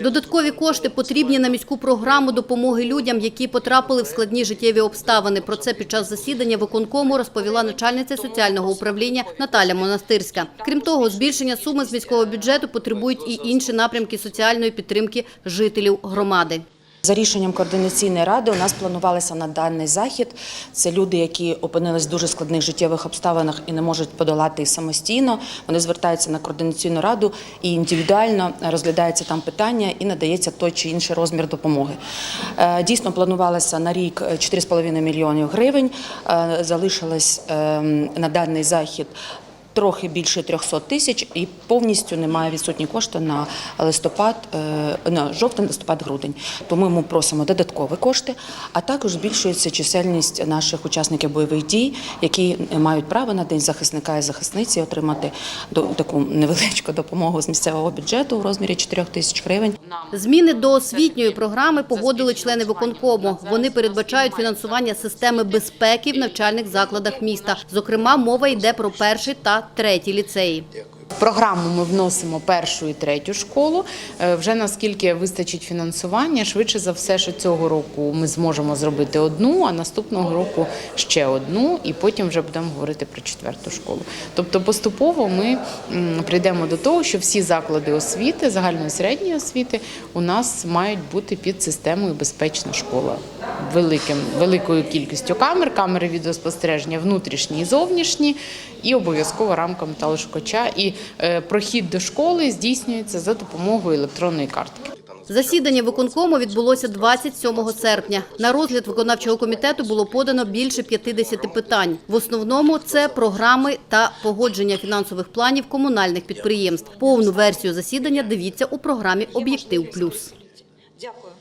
Додаткові кошти потрібні на міську програму допомоги людям, які потрапили в складні життєві обставини. Про це під час засідання виконкому розповіла начальниця соціального управління Наталя Монастирська. Крім того, збільшення суми з міського бюджету потребують і інші напрямки соціальної підтримки жителів громади. За рішенням координаційної ради у нас планувалося на даний захід. Це люди, які опинились в дуже складних життєвих обставинах і не можуть подолати самостійно. Вони звертаються на координаційну раду і індивідуально розглядається там питання і надається той чи інший розмір допомоги. Е, Дійсно планувалося на рік 4,5 мільйонів гривень. Е, Залишилось ем, на даний захід трохи більше 300 тисяч і повністю немає відсутні кошти на листопад, е, на жовтень, листопад, грудень. Тому ми просимо додаткові кошти, а також збільшується чисельність наших учасників бойових дій, які мають право на день захисника і захисниці отримати таку невеличку допомогу з місцевого бюджету у розмірі 4 тисяч гривень. Зміни до освітньої програми погодили члени виконкому. Вони передбачають фінансування системи безпеки в навчальних закладах міста. Зокрема, мова йде про перший та третій ліцеї. В програму ми вносимо першу і третю школу. Е, Вже наскільки вистачить фінансування, швидше за все, що цього року ми зможемо зробити одну, а наступного року ще одну, і потім вже будемо говорити про четверту школу. Тобто поступово ми прийдемо до того, що всі заклади освіти, загальної середньої освіти, у нас мають бути під системою безпечна школа. Великим, великою кількістю камер, камери відеоспостереження внутрішні і зовнішні, і обов'язково рамка металошукача. І прохід до школи здійснюється за допомогою електронної картки. Засідання виконкому відбулося 27 серпня. На розгляд виконавчого комітету було подано більше 50 питань. В основному це програми та погодження фінансових планів комунальних підприємств. Повну версію засідання дивіться у програмі Об'єктив Плюс. Дякую.